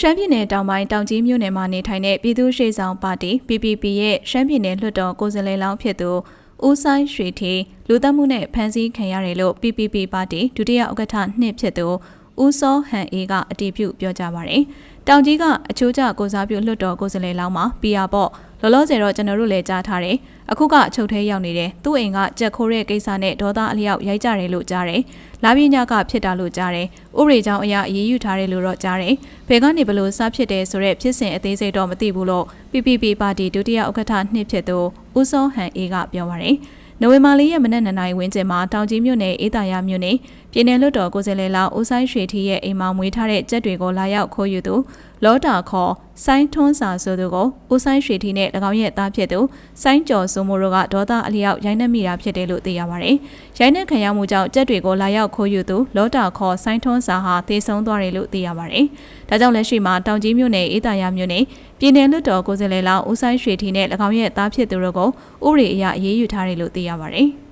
ရှမ်းပြည်နယ်တောင်ပိုင်းတောင်ကြီးမြို့နယ်မှာနေထိုင်တဲ့ပြည်သူ့ရှေ့ဆောင်ပါတီ PPP ရဲ့ရှမ်းပြည်နယ်လွှတ်တော်ကိုယ်စားလှယ်လောင်းဖြစ်သူဦးဆိုင်ရွှေထီလူသက်မှုနဲ့ဖမ်းဆီးခံရတယ်လို့ PPP ပါတီဒုတိယဥက္ကဋ္ဌနှစ်ဖြစ်သူဦးစောဟန်အေးကအတည်ပြုပြောကြားပါတယ်။တောင်ကြီးကအချိုးကျကိုစားပြုလွှတ်တော်ကိုယ်စားလှယ်လောင်းမှာ PR ပေါ့ လောလောဆယ်တော့ကျွန်တော်တို့လည်းကြားထားတယ်။အခုကအချုပ်ထဲရောက်နေတယ်။သူ့အိမ်ကကြက်ခိုးတဲ့ကိစ္စနဲ့ဒေါသအလျောက်ရိုက်ကြတယ်လို့ကြားတယ်။လာပြညကဖြစ်တာလို့ကြားတယ်။ဥပဒေကြောင်းအရာအရေးယူထားတယ်လို့တော့ကြားတယ်။ဘယ်ကနေဘလို့စဖြစ်တယ်ဆိုတော့ဖြစ်စဉ်အသေးစိတ်တော့မသိဘူးလို့ PPP ပါတီဒုတိယဥက္ကဋ္ဌနှစ်ဖြစ်သူ ဦးစောဟန်အေးကပြောပါတယ်။နိုဝင်ဘာလရဲ့မနက်2နာရီဝန်းကျင်မှာတောင်ကြီးမြို့နယ်အေးတာရမြို့နယ်ပြည်내လွတ်တော်ကိုယ်စားလှယ်လောင်းဦးဆိုင်ရွှေထီရဲ့အိမ်မှာမွေးထားတဲ့ကြက်တွေကိုလာရောက်ခိုးယူသူလောတာခေါ်ဆိုင်းထွန်းစာဆိုသူကိုဦးဆိုင်ရွှေထီနဲ့၎င်းရဲ့သားဖြစ်သူဆိုင်းကျော်စိုးမိုးတို့ကဒေါသအလျောက်ရိုင်းနှက်မိတာဖြစ်တယ်လို့သိရပါတယ်။ရိုင်းနှက်ခံရမှုကြောင့်ကြက်တွေကိုလာရောက်ခိုးယူသူလောတာခေါ်ဆိုင်းထွန်းစာဟာသေဆုံးသွားတယ်လို့သိရပါတယ်။ဒါကြောင့်လက်ရှိမှာတောင်ကြီးမြို့နယ်အေးတာရမြို့နယ်ပြည်내လွတ်တော်ကိုယ်စားလှယ်လောင်းဦးဆိုင်ရွှေထီနဲ့၎င်းရဲ့သားဖြစ်သူတို့ကိုဥပဒေအရအရေးယူထားတယ်လို့သိရပါတယ်။